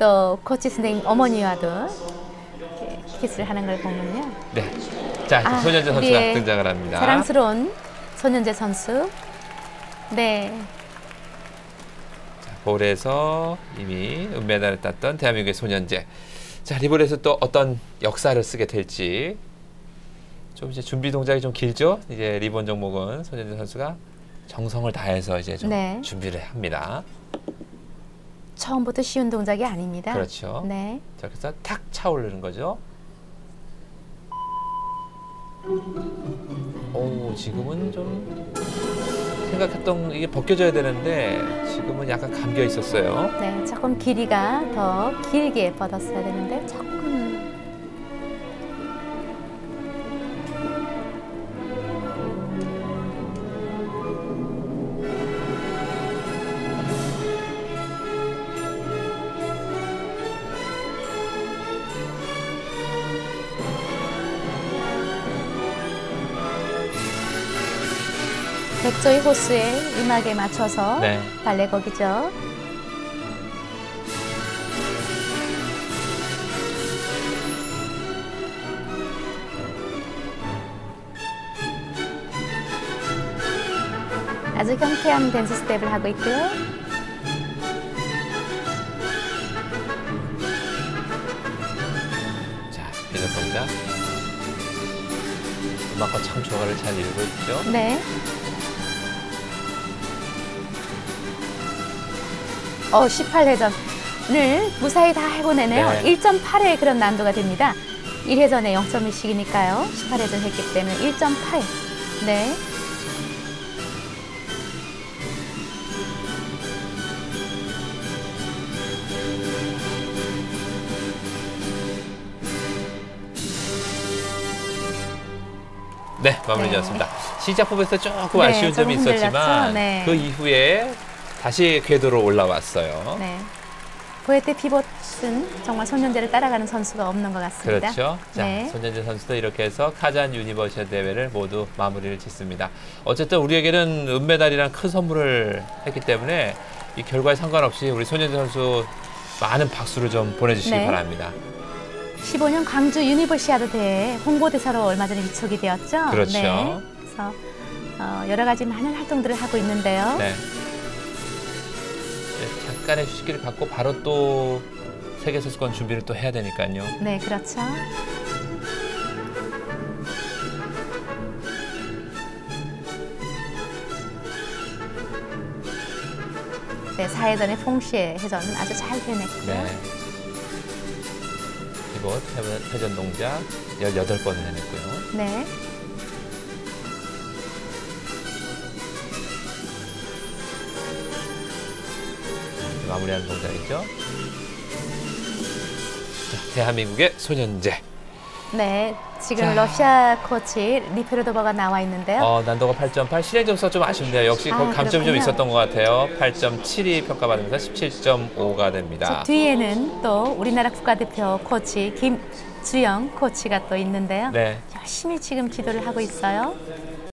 또 코치 선생님 어머니와도 키스를 하는 걸 보면요. 네. 자, 아, 손현재 선수가 등장을 합니다. 자랑스러운 손현재 선수. 네. 자, 볼에서 이미 은메달을 땄던 대한민국의 손현재. 자, 리볼에서 또 어떤 역사를 쓰게 될지 좀 이제 준비 동작이 좀 길죠. 이제 리본 종목은 손현재 선수가 정성을 다해서 이제 좀 네. 준비를 합니다. 처음부터 쉬운 동작이 아닙니다. 그렇죠. 네. 자, 그래서 탁 차오르는 거죠. 오, 지금은 좀 생각했던 이게 벗겨져야 되는데 지금은 약간 감겨 있었어요. 네, 조금 길이가 더 길게 뻗었어야 되는데 조금 백조의 호수의 음악에 맞춰서 네. 발레곡이죠. 아주 경쾌한 댄스 스텝을 하고 있고요. 자, 회전 동작. 음악과 참 조화를 잘 이루고 있죠. 네. 어, 18회전을 무사히 다 해보내네요. 네. 1.8의 그런 난도가 됩니다. 1회전에 0.1씩이니까요. 18회전 했기 때문에 1.8. 네. 네, 마무리 네. 지었습니다. 시작 부분에서 조금 네, 아쉬운 점이 조금 있었지만? 네. 그 이후에 다시 궤도로 올라왔어요. 네. 보에테 피봇은 정말 손현재를 따라가는 선수가 없는 것 같습니다. 그렇죠. 자, 네. 손현재 선수도 이렇게 해서 카잔 유니버시아 대회를 모두 마무리를 짓습니다. 어쨌든 우리에게는 은메달이란 큰 선물을 했기 때문에 이 결과에 상관없이 우리 손현재 선수 많은 박수를 좀 보내주시기 네. 바랍니다. 15년 광주 유니버시아드 대회 홍보대사로 얼마 전에 위촉이 되었죠. 그렇죠. 네. 그래서 어, 여러 가지 많은 활동들을 하고 있는데요. 네. 네, 잠깐의 휴식기를 갖고 바로 또 세계 선수권 준비를 또 해야 되니까요. 네, 그렇죠. 네, 사회전의 퐁시의 회전은 아주 잘 해냈고요. 네. 이곳 회전, 회전 동작 18번을 해냈고요. 네. 마무리하는 동작이죠. 자, 대한민국의 손현재. 네, 지금 자. 러시아 코치 리페르도버가 나와 있는데요. 어, 난도가 8.8, 실행 점수가 좀 아쉽네요. 역시 아, 감점이 좀 그렇군요. 있었던 것 같아요. 8.7이 평가받으면서 17.5가 됩니다. 저 뒤에는 또 우리나라 국가대표 코치 김주영 코치가 또 있는데요. 네. 열심히 지금 지도를 하고 있어요.